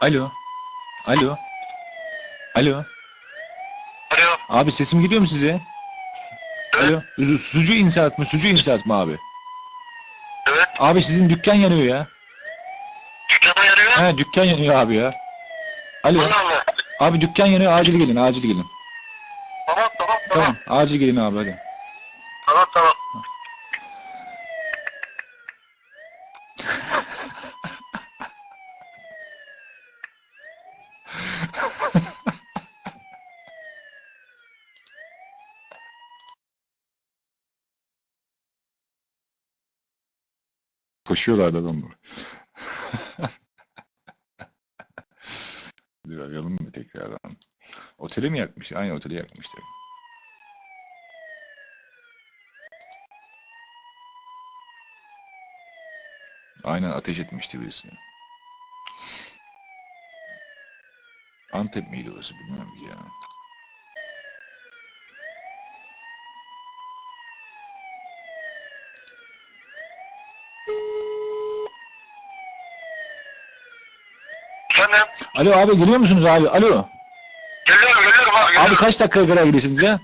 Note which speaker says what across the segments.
Speaker 1: Alo. Alo. Alo.
Speaker 2: Alo.
Speaker 1: Abi sesim geliyor mu size? Alo. Su- Sucu inşaat mı? Sucu inşaat mı abi?
Speaker 2: Evet.
Speaker 1: Abi sizin dükkan yanıyor ya.
Speaker 2: Dükkanı yanıyor.
Speaker 1: He dükkan yanıyor abi ya. Alo.
Speaker 2: Allah Allah.
Speaker 1: Abi dükkan yanıyor acil gelin acil gelin.
Speaker 2: Tamam tamam tamam.
Speaker 1: Tamam acil gelin abi hadi.
Speaker 2: Tamam tamam.
Speaker 1: Koşuyorlar adamlar. Bir arayalım mı tekrardan? Oteli mi yakmış? Aynı oteli yakmıştı. Aynen ateş etmişti birisini. Antep miydi orası bilmiyorum ya.
Speaker 2: Efendim?
Speaker 1: Alo abi geliyor musunuz abi? Alo.
Speaker 2: Geliyorum geliyorum abi.
Speaker 1: Abi
Speaker 2: Geliyorum.
Speaker 1: kaç dakika kadar gidiyorsunuz ya?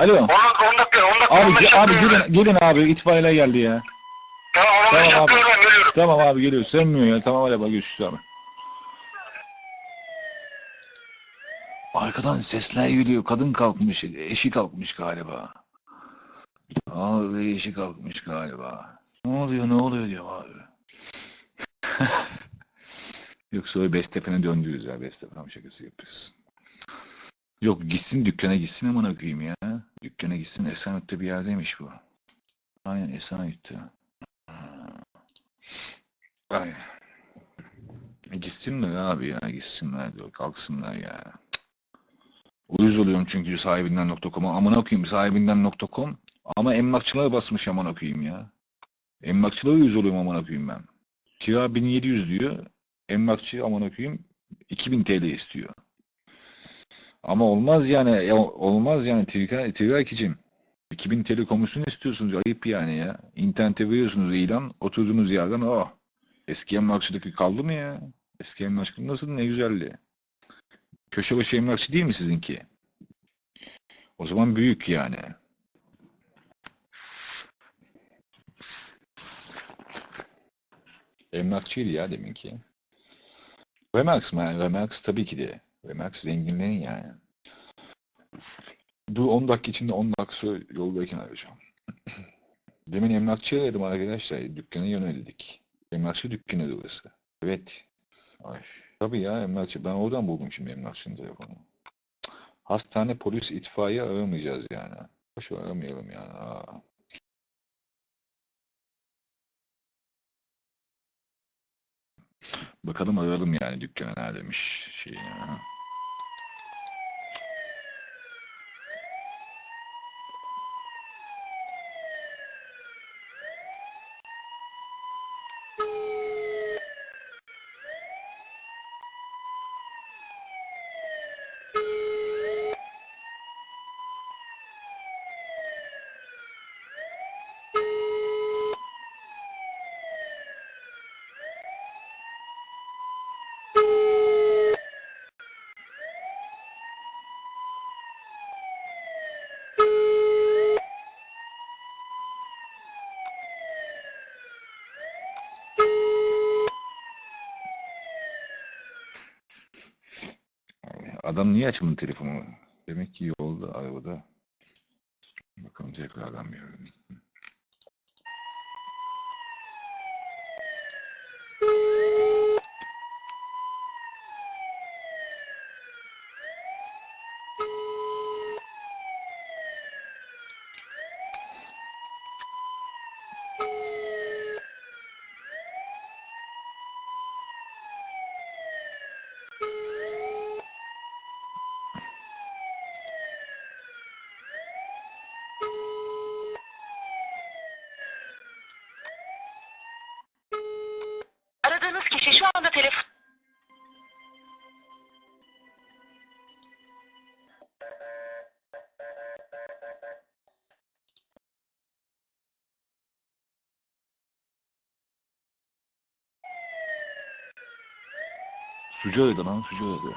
Speaker 1: Alo.
Speaker 2: 10 dakika 10 dakika 10 dakika
Speaker 1: Abi,
Speaker 2: 15
Speaker 1: ge- abi gelin, gelin abi itfaiye geldi ya.
Speaker 2: Tamam 15
Speaker 1: Tamam
Speaker 2: dakika
Speaker 1: abi.
Speaker 2: geliyorum.
Speaker 1: Tamam abi geliyor. Sönmüyor ya. Tamam hadi bak görüşürüz abi. Arkadan sesler geliyor. Kadın kalkmış. Eşi kalkmış galiba. Abi eşi kalkmış galiba. Ne oluyor ne oluyor diyor abi. Yoksa o Bestepen'e döndürürüz ya. Bestepen şakası yapıyoruz. Yok gitsin dükkana gitsin aman okuyayım ya. Dükkana gitsin. Esenyurt'ta bir yerdeymiş bu. Aynen Esenyurt'ta. Ay. Gitsinler abi ya gitsinler diyor kalksınlar ya. Uyuz oluyorum çünkü sahibinden.com'a amına koyayım sahibinden.com ama emlakçılara basmış amına koyayım ya. Emlakçılara uyuz oluyorum amına koyayım ben. Kira 1700 diyor. Emlakçı amına koyayım 2000 TL istiyor. Ama olmaz yani ya olmaz yani Tirkacığım. 2000 TL komisyon istiyorsunuz ayıp yani ya. İnternete veriyorsunuz ilan oturduğunuz yerden oh Eski emlakçılık kaldı mı ya? Eski emlakçılık nasıl ne güzeldi. Köşe başı emlakçı değil mi sizinki? O zaman büyük yani. Emlakçıydı ya deminki. Remax mı? Yani Remax tabii ki de. Remax zenginlerin yani. Bu 10 dakika içinde 10 dakika yoldayken arayacağım. Demin emlakçıya dedim arkadaşlar. Dükkana yöneldik. Emlakçı dükkanı burası. Evet. Ay. Tabii ya emlakçı. Ben oradan buldum şimdi emlakçının telefonu. Hastane, polis, itfaiye aramayacağız yani. Boş aramayalım yani. Aa. Bakalım arayalım yani dükkana neredeymiş şey ya. Adam niye açmadı telefonu? Demek ki yolda, arabada. Bakalım tekrardan bir arayalım.
Speaker 3: Şu anda telefon...
Speaker 1: Sucu aradı lan sucu aradı.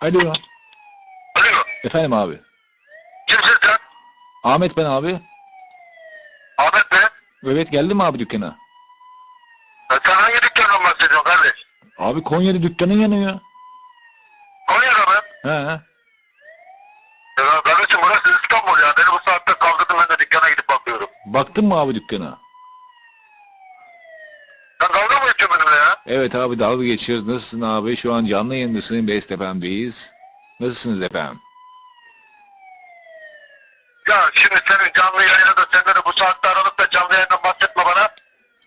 Speaker 1: Alo.
Speaker 2: Alo.
Speaker 1: Efendim abi. Ahmet ben abi.
Speaker 2: Ahmet ben.
Speaker 1: Evet geldim mi abi dükkana?
Speaker 2: Ya Sen hangi dükkandan bahsediyorsun kardeş?
Speaker 1: Abi Konya'da dükkanın yanıyor.
Speaker 2: Konya'da mı?
Speaker 1: He he.
Speaker 2: Ya kardeşim burası İstanbul ya. Beni bu saatte kaldırdın ben de dükkana gidip bakıyorum.
Speaker 1: Baktın mı abi dükkana?
Speaker 2: Sen dalga mı geçiyorsun benimle ya?
Speaker 1: Evet abi dalga geçiyoruz. Nasılsın abi? Şu an canlı yayındasın. Best FM'deyiz. Nasılsınız efendim?
Speaker 2: Ya şimdi senin canlı yayında da senden de bu saatte aranıp da canlı yayından bahsetme bana.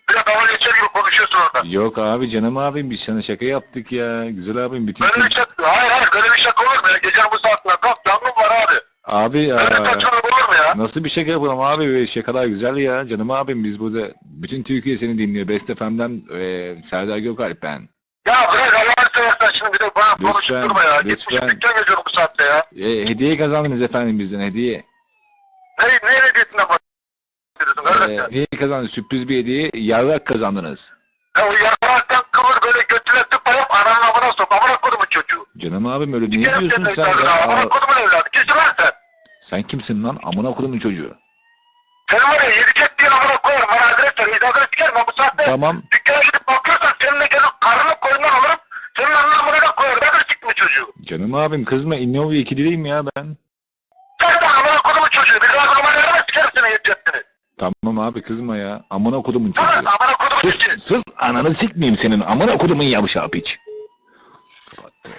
Speaker 2: Bir de dalga geçer gibi konuşuyorsun orada.
Speaker 1: Yok abi canım abim biz sana şaka yaptık ya. Güzel abim bütün
Speaker 2: Böyle bir şaka, hayır hayır böyle bir şaka olur mu ya? Gecenin bu saatinde kalk canlım var abi.
Speaker 1: Abi
Speaker 2: Böyle bir
Speaker 1: aa,
Speaker 2: saçmalık olur mu ya?
Speaker 1: nasıl bir şaka yapalım abi böyle şakalar güzel ya. Canım abim biz burada bütün Türkiye seni dinliyor. Best FM'den e, Serdar Gökalp ben.
Speaker 2: Ya bırak Allah'ını seversen şimdi bir de bana durma ya. Gitmişim
Speaker 1: lütfen.
Speaker 2: dükkan geziyorum bu saatte ya.
Speaker 1: E, hediye kazandınız efendim bizden hediye.
Speaker 2: Ne, ne hediyesinden bahsediyorsun
Speaker 1: E,
Speaker 2: sen?
Speaker 1: hediye kazandınız. Sürpriz bir hediye. Yarrak kazandınız.
Speaker 2: Ya o yarraktan kıvır böyle götüne tıpayıp ananın amına sok. Amına kodumun çocuğu.
Speaker 1: Canım abim öyle niye diyorsun sen ya?
Speaker 2: Amına kodumun evladı. Kimsin lan sen?
Speaker 1: sen kimsin lan? Amına kodumun çocuğu.
Speaker 2: Senin var ya yedi kek amına koyarım. Bana adres ver. İyi adres. Ben bu saatte
Speaker 1: Tamam.
Speaker 2: dükkana gidip bakıyorsan seninle gelip karnını koyundan alırım. Senin anlamına da koyarım. Ben de siktim çocuğu.
Speaker 1: Canım abim kızma. Innova 2'deyim ya ben.
Speaker 2: Sen de amına kodumun çocuğu. Bir daha numara verme sikerim seni yedicettini.
Speaker 1: Tamam abi kızma ya. Amına kodumun çocuğu.
Speaker 2: Tamam amına kodumun
Speaker 1: Sus,
Speaker 2: çocuğu.
Speaker 1: sus ananı sikmeyeyim senin. Amına kodumun yavşağı piç. Kapattı.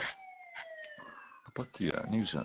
Speaker 1: Kapattı ya ne güzel.